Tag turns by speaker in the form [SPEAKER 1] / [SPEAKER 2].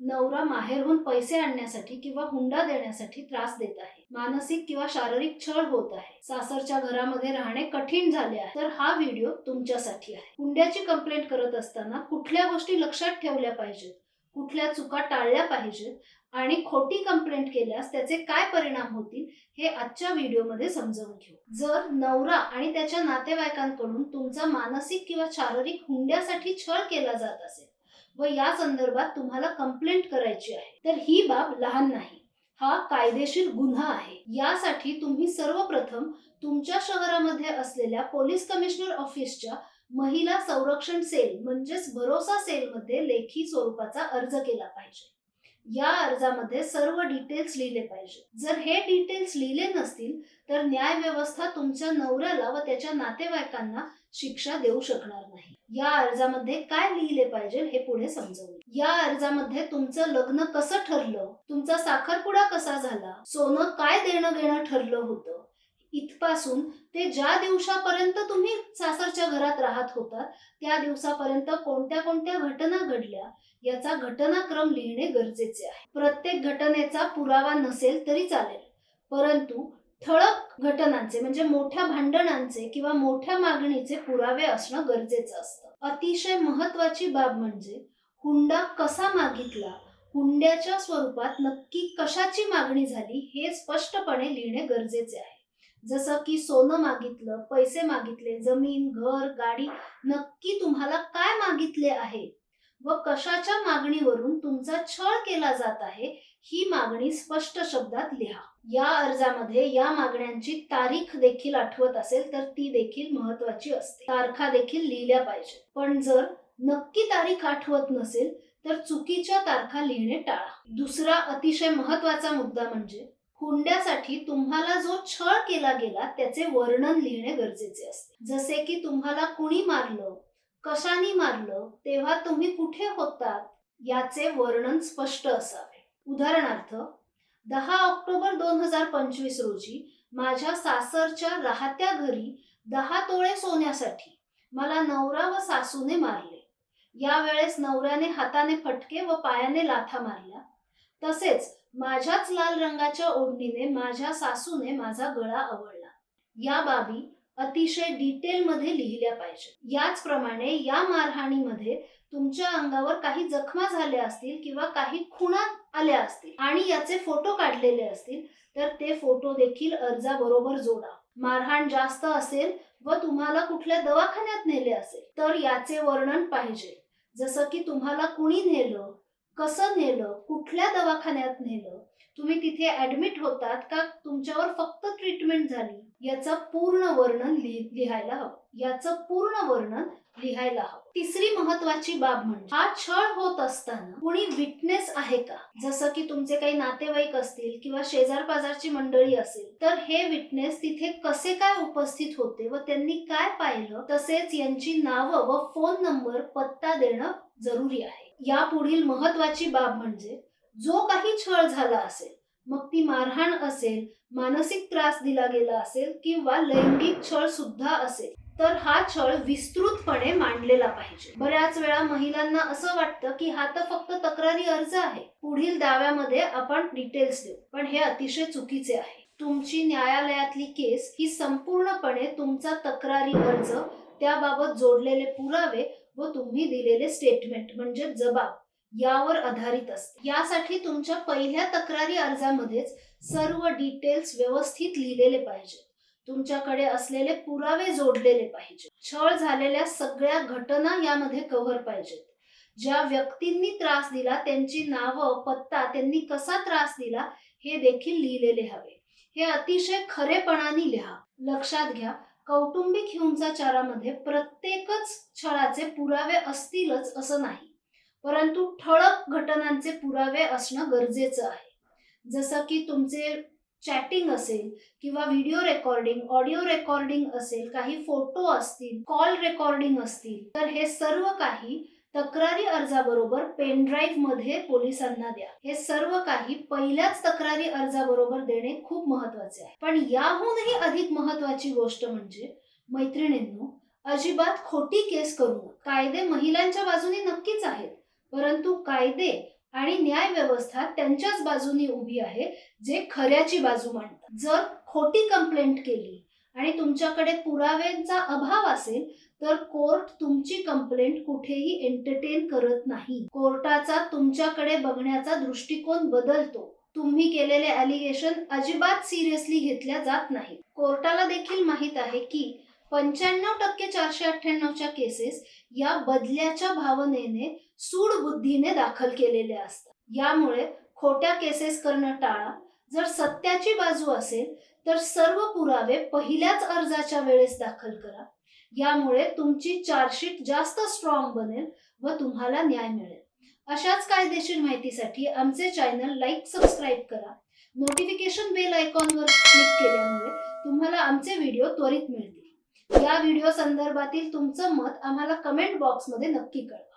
[SPEAKER 1] नवरा माहेरहून पैसे आणण्यासाठी किंवा हुंडा देण्यासाठी त्रास देत आहे. मानसिक किंवा शारीरिक छळ होत आहे. सासरच्या घरामध्ये राहणे कठीण झाले आहे. तर हा व्हिडिओ तुमच्यासाठी आहे. हुंड्याची कंप्लेंट करत असताना कुठल्या गोष्टी लक्षात ठेवल्या पाहिजेत? कुठल्या चुका टाळल्या पाहिजेत? आणि खोटी कंप्लेंट केल्यास त्याचे काय परिणाम होतील? हे आजच्या व्हिडिओमध्ये समजावून घेऊ. जर नवरा आणि त्याच्या नातेवाईकांकडून तुमचा मानसिक किंवा शारीरिक हुंड्यासाठी छळ केला जात असेल व या संदर्भात तुम्हाला कंप्लेंट करायची आहे. तर ही बाब लहान नाही. हा कायदेशीर गुन्हा आहे. यासाठी तुम्ही सर्वप्रथम तुमच्या शहरामध्ये असलेल्या पोलीस कमिशनर ऑफिसच्या महिला संरक्षण सेल म्हणजेच भरोसा सेलमध्ये लेखी स्वरूपाचा अर्ज केला पाहिजे. या अर्जामध्ये सर्व डिटेल्स लिहिले पाहिजे. जर हे डिटेल्स लिहिले नसतील तर न्याय व्यवस्था तुमच्या नवऱ्याला व त्याच्या नातेवाईकांना शिक्षा देऊ शकणार नाही. या अर्जामध्ये काय लिहिले पाहिजे हे पुढे समजवू या अर्जामध्ये तुमचं लग्न कसं ठरलं तुमचा साखरपुडा कसा झाला सोनं काय देणं घेणं ठरलं होतं इथपासून ते ज्या दिवसापर्यंत तुम्ही सासरच्या घरात राहत होतात त्या दिवसापर्यंत कोणत्या कोणत्या घटना घडल्या याचा घटनाक्रम लिहिणे गरजेचे आहे. प्रत्येक घटनेचा पुरावा नसेल तरी चालेल परंतु ठळक घटनांचे म्हणजे मोठ्या भांडणांचे किंवा मोठ्या मागणीचे पुरावे असणं गरजेचं असतं. अतिशय महत्वाची बाब म्हणजे हुंडा कसा मागितला हुंड्याच्या स्वरूपात नक्की कशाची मागणी झाली हे स्पष्टपणे लिहिणे गरजेचे आहे. जसं की सोनं मागितलं पैसे मागितले जमीन घर गाडी नक्की तुम्हाला काय मागितले आहे? व कशाच्या मागणीवरून तुमचा छळ केला जात आहे? ही मागणी स्पष्ट शब्दात लिहा. या अर्जामध्ये या मागण्यांची तारीख देखील आठवत असेल तर ती देखील महत्वाची असते. तारखा देखील लिहिल्या पाहिजे पण जर नक्की तारीख आठवत नसेल तर चुकीच्या तारखा लिहिणे टाळा. दुसरा अतिशय महत्त्वाचा मुद्दा म्हणजे हुंड्यासाठी तुम्हाला जो छळ केला गेला त्याचे वर्णन लिहिणे गरजेचे असते. जसे की तुम्हाला कुणी मारलं कशाने मारलं तेव्हा तुम्ही कुठे होतात याचे वर्णन स्पष्ट असावे. उदाहरणार्थ दहा ऑक्टोबर दोन हजार पंचवीस रोजी माझ्या सासरच्या राहत्या घरी दहा तोळे सोन्यासाठी मला नवरा व सासूने मारले. यावेळेस नवऱ्याने हाताने फटके व पायाने लाथा मारल्या. तसेच माझ्याच लाल रंगाच्या ओढणीने माझ्या सासूने माझा गळा आवडला या बाबी अतिशय डिटेलमध्ये लिहिल्या पाहिजे याचप्रमाणे या मारहाणीमध्ये तुमच्या अंगावर काही जखमा झाल्या असतील किंवा काही खुणा आल्या असतील आणि याचे फोटो काढलेले असतील तर ते फोटो देखील अर्जाबरोबर जोडा. मारहाण जास्त असेल व तुम्हाला कुठल्या दवाखान्यात नेले असेल तर याचे वर्णन पाहिजे. जसं की तुम्हाला कुणी नेलं कसं नेलं कुठल्या दवाखान्यात नेलं तुम्ही तिथे ऍडमिट होतात का? तुमच्यावर फक्त ट्रीटमेंट झाली याचं पूर्ण वर्णन लिहायला हवं. याचं पूर्ण वर्णन लिहायला हवं. तिसरी महत्वाची बाब म्हणजे हा छळ होत असताना कुणी विटनेस आहे का? जसं की तुमचे काही नातेवाईक असतील किंवा शेजार पाजारची मंडळी असेल तर हे विटनेस तिथे कसे काय उपस्थित होते व त्यांनी काय पाहिलं तसेच यांची नावं व फोन नंबर पत्ता देणं जरुरी आहे. या पुढील महत्वाची बाब म्हणजे जो काही छळ झाला असेल मग ती मारहाण असेल मानसिक त्रास दिला गेला असेल किंवा लैंगिक छळ सुद्धा असेल तर हा छळ विस्तृतपणे मांडलेला पाहिजे. बऱ्याच वेळा महिलांना असं वाटतं की हा तर फक्त तक्रारी अर्ज आहे. पुढील दाव्यामध्ये आपण डिटेल्स देऊ. पण हे अतिशय चुकीचे आहे. तुमची न्यायालयातली केस ही संपूर्णपणे तुमचा तक्रारी अर्ज त्याबाबत जोडलेले पुरावे व तुम्ही दिलेले स्टेटमेंट म्हणजे जबाब यावर आधारित असते. यासाठी तुमच्या पहिल्या तक्रारी अर्जामध्येच सर्व डिटेल्स व्यवस्थित लिहिलेले पाहिजे. तुमच्याकडे असलेले पुरावे जोडलेले पाहिजे छळ झालेल्या सगळ्या घटना यामध्ये कव्हर पाहिजेत. ज्या व्यक्तींनी त्रास दिला त्यांची नावं पत्ता त्यांनी कसा त्रास दिला हे देखील लिहिलेले हवे. हे अतिशय खरेपणाने लिहा. लक्षात घ्या कौटुंबिक हिंसाचारामध्ये प्रत्येकच छळाचे पुरावे असतीलच असं नाही. परंतु ठळक घटनांचे पुरावे असणं गरजेचं आहे. जसं की तुमचे चॅटिंग असेल किंवा व्हिडिओ रेकॉर्डिंग ऑडिओ रेकॉर्डिंग असेल काही फोटो असतील कॉल रेकॉर्डिंग असतील तर हे सर्व काही तक्रारी अर्जाबरोबर पेनड्राईव्हमध्ये पोलिसांना द्या. हे सर्व काही पहिल्याच तक्रारी अर्जाबरोबर देणे खूप महत्त्वाचे आहे. पण याहूनही अधिक महत्वाची गोष्ट म्हणजे मैत्रिणींनो अजिबात खोटी केस करू कायदे महिलांच्या बाजूने नक्कीच आहेत परंतु कायदे आणि न्याय व्यवस्था त्यांच्याच बाजूनी उभी आहे जे खऱ्याची बाजू मांडतात. जर खोटी कंप्लेंट केली आणि तुमच्याकडे पुराव्यांचा अभाव असेल तर कोर्ट तुमची कंप्लेंट कुठेही एंटरटेन करत नाही. कोर्टाचा तुमच्याकडे बघण्याचा दृष्टिकोन बदलतो. तुम्ही केलेले अलिगेशन अजिबात सिरियसली घेतल्या जात नाही कोर्टाला देखील माहीत आहे की पंच्याण्णव टक्के चारशे अठ्ठ्याण्णवच्या केसेस या बदल्याच्या भावनेने सूड बुद्धीने दाखल केलेल्या असतात. यामुळे खोट्या केसेस करणं टाळा जर सत्याची बाजू असेल तर सर्व पुरावे पहिल्याच अर्जाच्या वेळेस दाखल करा. यामुळे तुमची चार्जशीट जास्त स्ट्रॉंग बनेल व तुम्हाला न्याय मिळेल. अशाच कायदेशीर माहितीसाठी आमचे चॅनल लाईक सबस्क्राईब करा. नोटिफिकेशन बेल आयकॉनवर क्लिक केल्यामुळे तुम्हाला आमचे व्हिडिओ त्वरित मिळतील. या व्हिडिओ संदर्भातील तुमचं मत आम्हाला कमेंट बॉक्समध्ये नक्की कळवा.